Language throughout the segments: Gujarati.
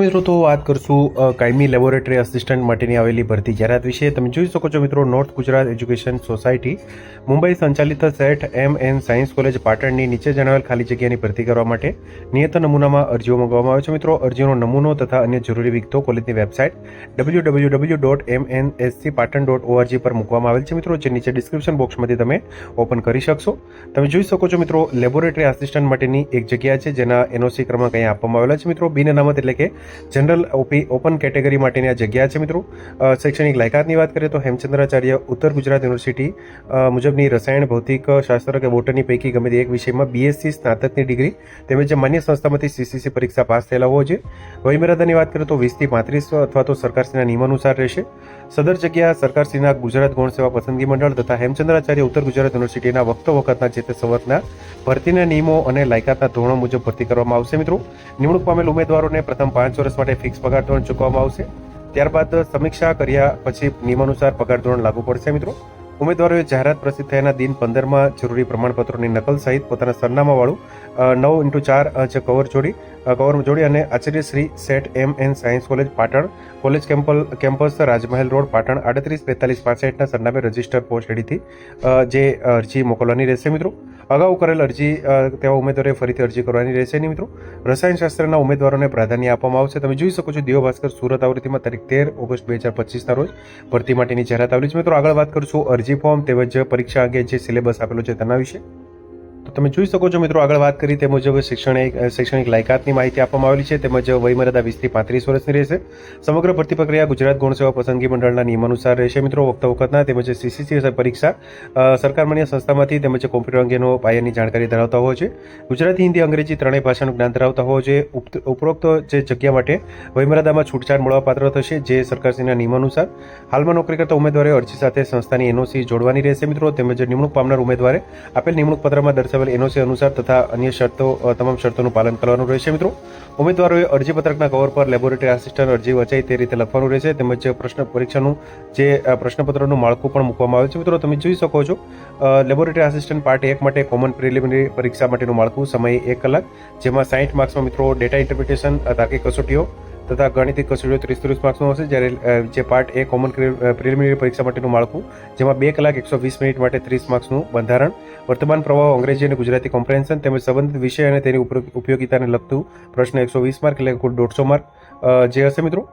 મિત્રો, તો વાત કરશું કાયમી લેબોરેટરી આસિસ્ટન્ટ માટેની આવેલી ભરતી જાહેરાત વિશે. તમે જોઈ શકો છો મિત્રો north Gujarat education society Mumbai સંચાલિત Sheth M N science college પાટણની નીચે જણાવેલ ખાલી જગ્યાની ભરતી કરવા માટે નિયત નમૂનામાં અરજીઓ મંગાવવામાં આવે છે. મિત્રો, અરજીનો નમૂનો તથા અન્ય જરૂરી વિગતો કોલેજની website W W W dot M N SC Patan dot ORG પર મૂકવામાં આવેલ છે. મિત્રો, જે નીચે ડિસ્ક્રિપ્શન બોક્સમાંથી તમે ઓપન કરી શકશો. તમે જોઈ શકો છો મિત્રો, લેબોરેટરી આસિસ્ટન્ટ માટેની એક જગ્યા છે, જેના એનઓસી ક્રમાંક અહીંયા આપવામાં આવેલા છે. મિત્રો, બિન અનામત એટલે કે જનરલ ઓપી ઓપન કેટેગરી માટેની આ જગ્યા છે મિત્રો. શૈક્ષણિક લાયકાતની વાત કરીએ તો હેમચંદ્રાચાર્ય ઉત્તર ગુજરાત યુનિવર્સિટી મુજબની રસાયણ, ભૌતિક, શાસ્ત્ર કે બોટની પૈકી ગમે તે એક વિષયમાં બીએસસી સ્નાતકની ડિગ્રી તેમજ માન્ય સંસ્થામાંથી સીસીસી પરીક્ષા પાસ થયેલા હોવો જોઈએ. વયમર્યાદાની વાત કરીએ તો વીસથી પાંત્રીસ અથવા તો સરકારશ્રીના નિયમાનુસાર રહેશે. સદર જગ્યા સરકારશ્રીના ગુજરાત ગૌણ સેવા પસંદગી મંડળ તથા હેમચંદ્રાચાર્ય ઉત્તર ગુજરાત યુનિવર્સિટીના વખતો વખતના જે તે સંવર્ગના ભરતીના નિયમો અને લાયકાતના ધોરણો મુજબ ભરતી કરવામાં આવશે મિત્રો. નિમણૂક પામેલ ઉમેદવારોને પ્રથમ પાંચ વર્ષ માટે ફિક્સ પગાર ધોરણ ચૂકવવામાં આવશે. ત્યારબાદ સમીક્ષા કર્યા પછી નિયમાનુસાર પગાર ધોરણ લાગુ પડશે મિત્રો. ઉમેદવારોએ જાહેરાત પ્રસિદ્ધ થયાના દિન પંદરમાં જરૂરી પ્રમાણપત્રોની નકલ સહિત પોતાના સરનામાવાળું નવ ઇન્ટુ ચાર જે કવર જોડી કવર જોડી અને Acharya Shri Sheth M N science college, Patan, college campus, campus, Rajmahal road, Patan, આડત્રીસ, બેતાલીસ, પાસઠના સરનામે રજિસ્ટર પોસ્ટ એડીથી જે અરજી મોકલવાની રહેશે મિત્રો. અગાઉ કરેલ અરજી તેવા ઉમેદવારે ફરીથી અરજી કરવાની રહેશે. નહીં મિત્રો રસાયણશાસ્ત્રના ઉમેદવારોને પ્રાધાન્ય આપવામાં આવશે. તમે જોઈ શકો છો, દિવ્ય ભાસ્કર સુરત આવૃત્તિમાં તારીખ તેર ઓગસ્ટ બે હજાર પચીસના રોજ ભરતી માટેની જાહેરાત આવેલી છે. મિત્રો, આગળ વાત કરશું અરજી ફોર્મ તેમજ પરીક્ષા અંગે જે સિલેબસ આપેલો છે તેના વિશે. તમે જોઈ શકો છો મિત્રો, આગળ વાત કરી તે મુજબ શૈક્ષણિક શૈક્ષણિક લાયકાતની માહિતી આપવામાં આવેલી છે. તેમજ વયમર્યાદા વીસથી પાંત્રીસ વર્ષની રહેશે. સમગ્ર ભરતી પ્રક્રિયા ગુજરાત ગુણ સેવા પસંદગી મંડળના નિયમાનુસાર રહેશે મિત્રો. વખત વખતના તેમજ સીસીસી પરીક્ષા સરકાર માન્ય સંસ્થામાંથી તેમજ કોમ્પ્યુટર અંગેનો પાયાની જાણકારી ધરાવતા હોવો છે. ગુજરાતી, હિન્દી, અંગ્રેજી ત્રણેય ભાષાનું જ્ઞાન ધરાવતા હોવો જોઈએ ઉપ- ઉપરોક્ત જે જગ્યા માટે વયમર્યાદામાં છૂટછાટ મળવાપાત્ર થશે, જે સરકારશ્રીના નિયમાનુસાર હાલમાં નોકરી કરતા ઉમેદવારે અરજી સાથે સંસ્થાની એનઓસી જોડવાની રહેશે મિત્રો. તેમજ નિમણૂક પામનાર ઉમેદવારે આપેલ નિમણૂક પત્રમાં દર્શાવેલ એનઓસી અનુસાર તથા અન્ય શરતો તમામ શરતોનું પાલન કરવાનું રહેશે મિત્રો. ઉમેદવારોએ અરજીપત્રકના કવર પર લેબોરેટરી આસિસ્ટન્ટ અરજી વચાઈ તે રીતે લખવાનું રહેશે. તેમજ પ્રશ્ન પરીક્ષાનું જે પ્રશ્નપત્રનું માળખું પણ મૂકવામાં આવે છે. મિત્રો, તમે જોઈ શકો છો લેબોરેટરી આસિસ્ટન્ટ પાર્ટ એક માટે કોમન પ્રિલિમિનરી પરીક્ષા માટેનું માળખું, સમય એક કલાક, જેમાં સાઠ માર્ક્સમાં મિત્રો ડેટા ઇન્ટરપ્રિટેશન તાર્કિક કસોટીઓ તથા ગણિતિક કસોટીઓ ત્રીસ ત્રીસ માર્ક્સનું હશે. જ્યારે જે પાર્ટ એ કોમન પ્રિલિમિનરી પરીક્ષા માટેનું માળખું, જેમાં બે કલાક એકસો વીસ મિનિટ માટે ત્રીસ માર્ક્સનું બંધારણ વર્તમાન પ્રવાહ અંગ્રેજી અને ગુજરાતી કોમ્પ્રેન્શન તેમજ સંબંધિત વિષય અને તેની ઉપયોગિતાને લગતું પ્રશ્ન એકસો વીસ માર્ક એટલે કુલ દોઢસો માર્ક. જે હશે મિત્રો?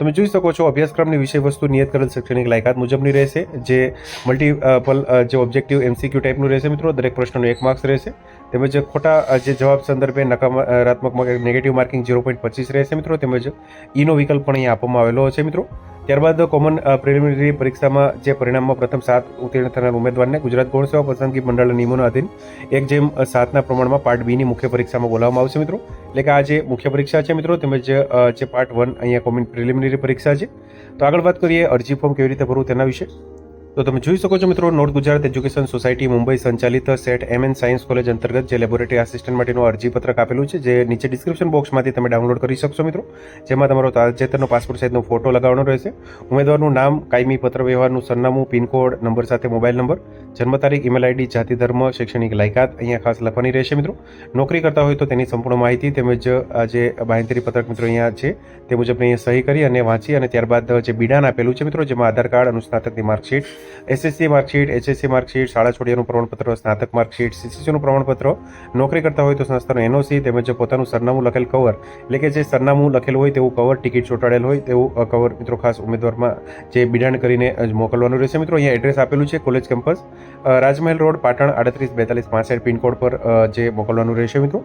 તમે જોઈ શકો છો અભ્યાસક્રમની વિષય વસ્તુ નિયત કરેલ શૈક્ષણિક લાયકાત મુજબની રહેશે, જે મલ્ટીપલ જે ઓબ્જેક્ટિવ એમસીક્યુ ટાઈપનું રહેશે મિત્રો, દરેક પ્રશ્નનું એક માર્ક્સ રહેશે. તેમજ ખોટા જે જવાબ સંદર્ભે નકારાત્મક નેગેટિવ માર્કિંગ ઝીરો પોઈન્ટ પચીસ રહેશે મિત્રો, તેમજ ઈનો વિકલ્પ પણ અહીંયા આપવામાં આવેલો છે મિત્રો. ત્યારબાદ કોમન પ્રિલિમિનરી પરીક્ષામાં જે પરિણામમાં પ્રથમ સાત ઉત્તીર્ણ થનાર ઉમેદવારને ગુજરાત ગૌણ સેવા પસંદગી મંડળના નિયમોના અધીન એક જેમ સાતના પ્રમાણમાં પાર્ટ બીની મુખ્ય પરીક્ષામાં બોલાવવામાં આવશે મિત્રો. એટલે કે આ જે મુખ્ય પરીક્ષા છે મિત્રો, તેમજ જે પાર્ટ વન અહીંયા કોમન પ્રિલિમિનરી પરીક્ષા છે. તો આગળ વાત કરીએ અરજી ફોર્મ કેવી રીતે ભરવું તેના વિશે. તો તમે જોઈ શકો છો મિત્રો north Gujarat education society Mumbai સંચાલિત Sheth M N science college અંતર્ગત, જે લેબોરેટરી આસિસ્ટન્ટ માટેનું અરજીપત્રક આપેલું છે, જે નીચે ડિસ્ક્રિપ્શન બોક્સમાંથી તમે ડાઉનલોડ કરી શકશો મિત્રો. જેમાં તમારો તાજેતરનો પાસપોર્ટ સાઇઝનો ફોટો લગાવવાનો રહેશે. ઉમેદવારનું નામ, કાયમી પત્ર વ્યવહારનું સરનામું પિનકોડ નંબર સાથે મોબાઈલ નંબર જન્મ તારીખ ઈમેલ આઈડી જાતિ ધર્મ, શૈક્ષણિક લાયકાત અહીંયા ખાસ લખવાની રહેશે મિત્રો. નોકરી કરતા હોય તો તેની સંપૂર્ણ માહિતી તેમજ જે બાંહેધરી પત્રક મિત્રો અહીંયા છે તે મુજબ અહીંયા સહી કરી અને વાંચી અને ત્યારબાદ જે બિડાન આપેલું છે મિત્રો, જેમાં Aadhaar card, અનુસ્નાતકની marksheet SSC marksheet HSC marksheet શાળા છોડિયાનું પ્રમાણપત્ર, સ્નાતક માર્કશીટ સીસીસીનું પ્રમાણપત્ર, નોકરી કરતા હોય તો સંસ્થાનું એનઓસી તેમજ પોતાનું સરનામું લખેલ કવર એટલે કે જે સરનામું લખેલું હોય તેવું કવર ટિકિટ ચોંટાડેલ હોય તેવું કવર મિત્રો ખાસ ઉમેદવારમાં જે બિડાણ કરીને મોકલવાનું રહેશે. મિત્રો, અહીંયા એડ્રેસ આપેલું છે college campus Rajmahal road, Patan, આડત્રીસ બેતાલીસ પાસઠ પિનકોડ પર જે મોકલવાનું રહેશે મિત્રો.